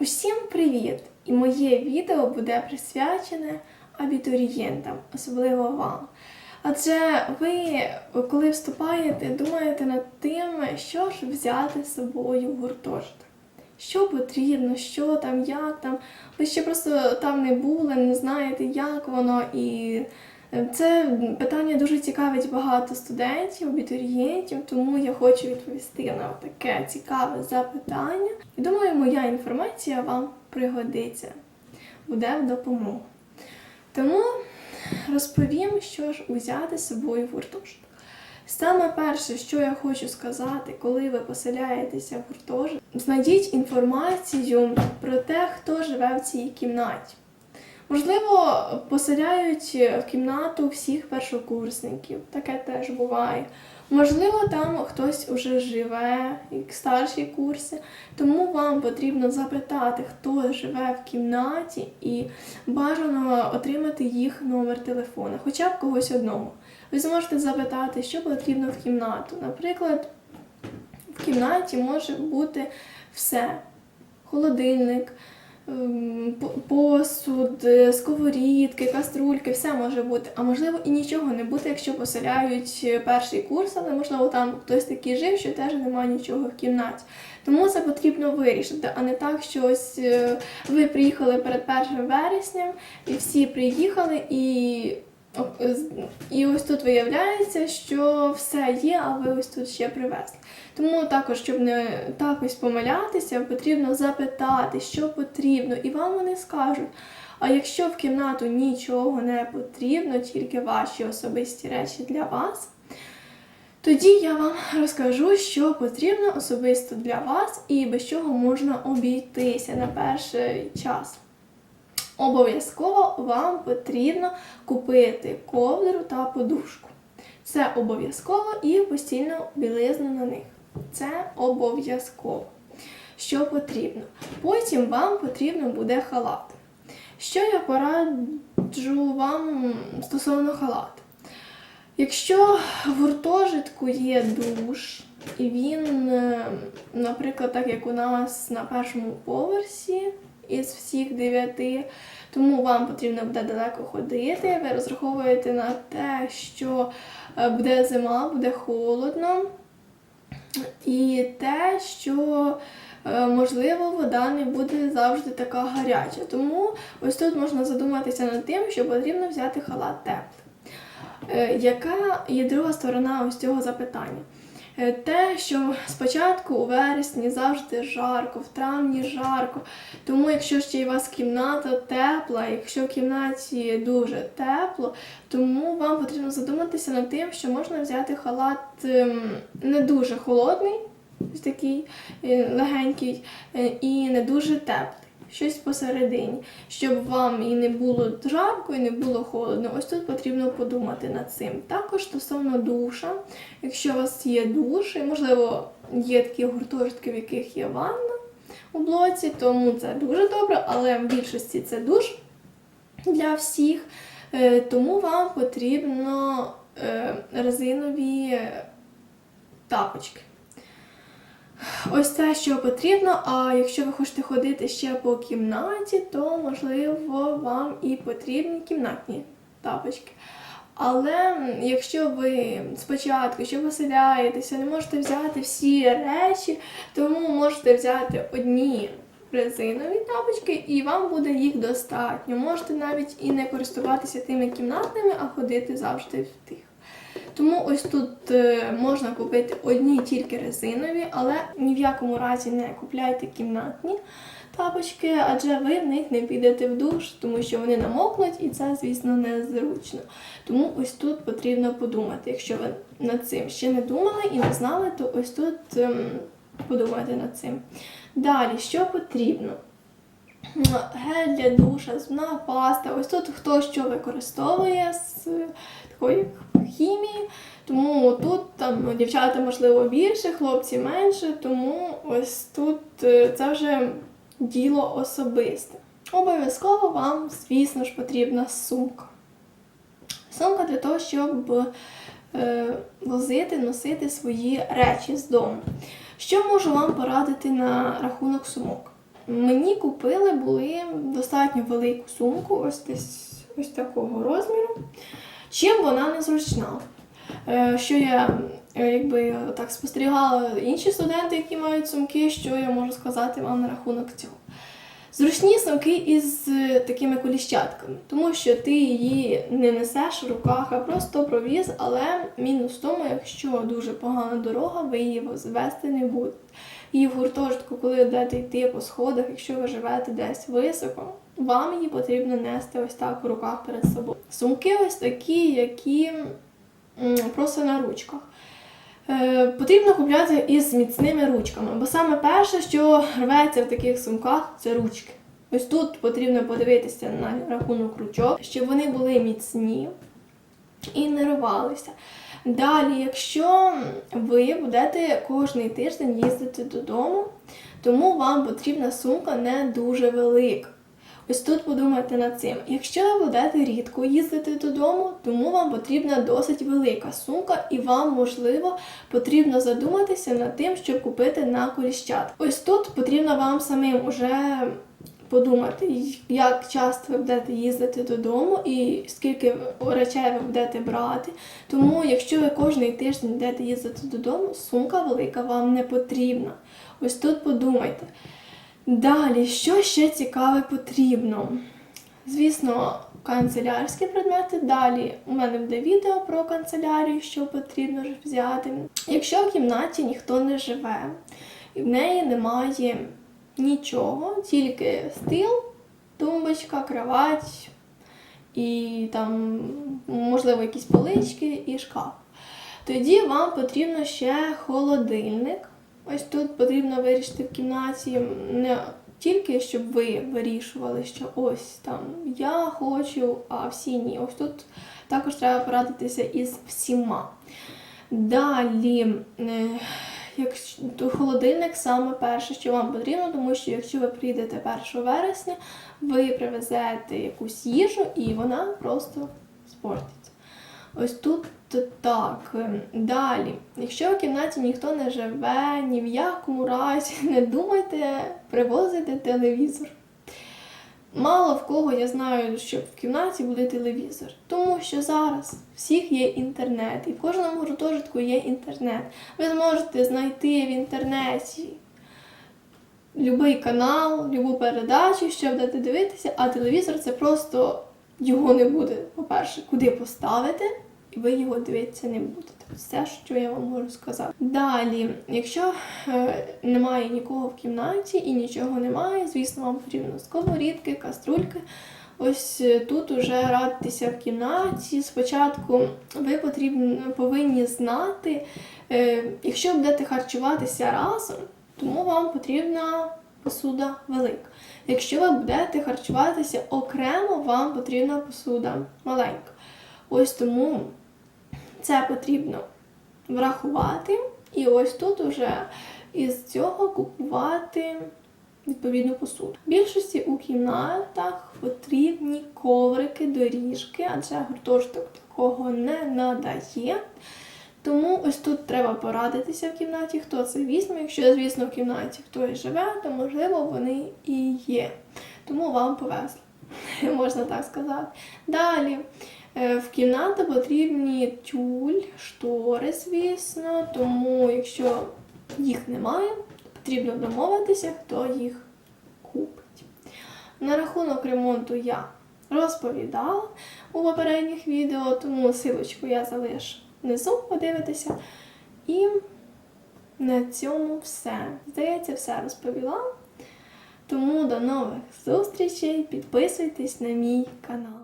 Усім привіт! І моє відео буде присвячене абітурієнтам, особливо вам. Адже ви, коли вступаєте, думаєте над тим, що ж взяти з собою в гуртожиток. Що потрібно, що там, як там. Ви ще просто там не були, не знаєте, як воно. І це питання дуже цікавить багато студентів, абітурієнтів, тому я хочу відповісти на таке цікаве запитання. І думаю, моя інформація вам пригодиться, буде в допомогу. Тому розповім, що ж взяти з собою в гуртожиток. Саме перше, що я хочу сказати, коли ви поселяєтеся в гуртожиток, знайдіть інформацію про те, хто живе в цій кімнаті. Можливо, поселяють в кімнату всіх першокурсників, таке теж буває. Можливо, там хтось уже живе, старші курси, тому вам потрібно запитати, хто живе в кімнаті, і бажано отримати їх номер телефона, хоча б когось одного. Ви зможете запитати, що потрібно в кімнату. Наприклад, в кімнаті може бути все: холодильник, посуд, е, сковорідки, каструльки, все може бути. А можливо і нічого не бути, якщо поселяють е, перший курс, але можливо там хтось такий жив, що теж немає нічого в кімнаті. Тому це потрібно вирішити, а не так, що ось е, ви приїхали перед 1 вересням, і всі приїхали і. З- І ось тут виявляється, що все є, а ви ось тут ще привезли. Тому також, щоб не так ось помилятися, потрібно запитати, що потрібно, і вам вони скажуть. А якщо в кімнату нічого не потрібно, тільки ваші особисті речі для вас, тоді я вам розкажу, що потрібно особисто для вас і без чого можна обійтися на перший час. Обов'язково вам потрібно купити ковдру та подушку. Це обов'язково і постільну білизну на них. Це обов'язково. Що потрібно? Потім вам потрібно буде халат. Що я пораджу вам стосовно халату? Якщо в гуртожитку є душ, і він, е, наприклад, так як у нас на першому поверсі із всіх дев'яти, тому вам потрібно буде далеко ходити. Ви розраховуєте на те, що е, буде зима, буде холодно, і те, що е, можливо вода не буде завжди така гаряча. Тому ось тут можна задуматися над тим, що потрібно взяти халат теплий. Е, Яка є друга сторона ось цього запитання? Е, Те, що спочатку у вересні завжди жарко, в травні жарко. Тому, якщо ще й у вас кімната тепла, якщо в кімнаті дуже тепло, тому вам потрібно задуматися над тим, що можна взяти халат ем, не дуже холодний, такий е, легенький, е, і не дуже теплий. Щось посередині, щоб вам і не було жарко, і не було холодно. Ось тут потрібно подумати над цим. Також стосовно душа, якщо у вас є душ, і, можливо, є такі гуртожитки, в яких є ванна у блоці, тому це дуже добре, але в більшості це душ для всіх. Е, Тому вам потрібно е, резинові тапочки. Ось це, що потрібно. А якщо ви хочете ходити ще по кімнаті, то можливо вам і потрібні кімнатні тапочки. Але якщо ви спочатку ще поселяєтеся, не можете взяти всі речі, тому можете взяти одні резинові тапочки, і вам буде їх достатньо. Можете навіть і не користуватися тими кімнатними, а ходити завжди в тих. Тому ось тут е, можна купити одні тільки резинові, але ні в якому разі не купляйте кімнатні тапочки, адже ви в них не підете в душ, тому що вони намокнуть, і це, звісно, незручно. Тому ось тут потрібно подумати. Якщо ви над цим ще не думали і не знали, то ось тут ем, подумайте над цим. Далі, що потрібно? Гель для душа, зубна паста. Ось тут хто що використовує з такої хімії. Тому тут там дівчата, можливо, більше, хлопці менше, тому ось тут е, це вже діло особисте. Обов'язково вам, звісно ж, потрібна сумка. Сумка для того, щоб е, возити, носити свої речі з дому. Що можу вам порадити на рахунок сумок? мені купили були достатньо велику сумку, ось десь ось такого розміру. Чим вона незручна? Е, Що я е, якби так спостерігала інші студенти, які мають сумки, що я можу сказати вам на рахунок цього. Зручні сумки із е, такими коліщатками, тому що ти її не несеш в руках, а просто провіз, але мінус в тому, якщо дуже погана дорога, ви її звести не будете. І в гуртожитку, коли будете йти по сходах, якщо ви живете десь високо, вам її потрібно нести ось так в руках перед собою. Сумки ось такі, які просто на ручках. Е, Потрібно купляти із міцними ручками, бо саме перше, що рветься в таких сумках, це ручки. Ось тут потрібно подивитися на рахунок ручок, щоб вони були міцні і не рвалися. Далі, якщо ви будете кожний тиждень їздити додому, тому вам потрібна сумка не дуже велика. Ось тут подумайте над цим. Якщо ви будете рідко їздити додому, тому вам потрібна досить велика сумка, і вам, можливо, потрібно задуматися над тим, щоб купити на коліщат. Ось тут потрібно вам самим уже подумати, як часто ви будете їздити додому і скільки речей ви будете брати. Тому, якщо ви кожний тиждень будете їздити додому, сумка велика вам не потрібна. Ось тут подумайте. Далі, що ще цікаве потрібно? Звісно, канцелярські предмети. Далі у мене буде відео про канцелярію, що потрібно взяти. Якщо в кімнаті ніхто не живе, і в неї немає нічого, тільки стіл, тумбочка, кровать і там, можливо, якісь полички і шкаф. Тоді вам потрібно ще холодильник. Ось тут потрібно вирішити в кімнаті не тільки, щоб ви вирішували, що ось там я хочу, а всі ні. Ось тут також треба порадитися із всіма. Далі, е, якщо холодильник саме перше, що вам потрібно, тому що якщо ви прийдете 1 вересня, ви привезете якусь їжу і вона просто спортиться. Ось тут так. Далі, якщо в кімнаті ніхто не живе, ні в якому разі не думайте привозити телевізор. Мало в кого я знаю, що в кімнаті буде телевізор, тому що зараз всіх є інтернет, і в кожному гуртожитку є інтернет. Ви зможете знайти в інтернеті будь-який канал, будь-яку передачу, що будете дивитися, а телевізор це просто його не буде, по-перше, куди поставити, і ви його дивитися не будете. Все, що я вам можу сказати. Далі, якщо е, немає нікого в кімнаті і нічого немає, звісно, вам потрібно сковорідки, каструльки. Ось е, тут уже радитися в кімнаті. Спочатку ви потрібно, повинні знати, е, якщо будете харчуватися разом, тому вам потрібна посуда велика. Якщо ви будете харчуватися окремо, вам потрібна посуда маленька. Ось тому це потрібно врахувати. І ось тут вже із цього купувати відповідну посуду. В більшості у кімнатах потрібні коврики, доріжки, адже гуртожиток такого не надає. Тому ось тут треба порадитися в кімнаті, хто це візьме. Якщо, звісно, в кімнаті хтось живе, то можливо вони і є. Тому вам повезло, можна так сказати. Далі. Е, В кімнату потрібні тюль, штори, звісно, тому якщо їх немає, потрібно домовитися, хто їх купить. На рахунок ремонту я розповідала у попередніх відео, тому силочку я залишу внизу, подивитися. І на цьому все. Здається, все розповіла. Тому до нових зустрічей. Підписуйтесь на мій канал.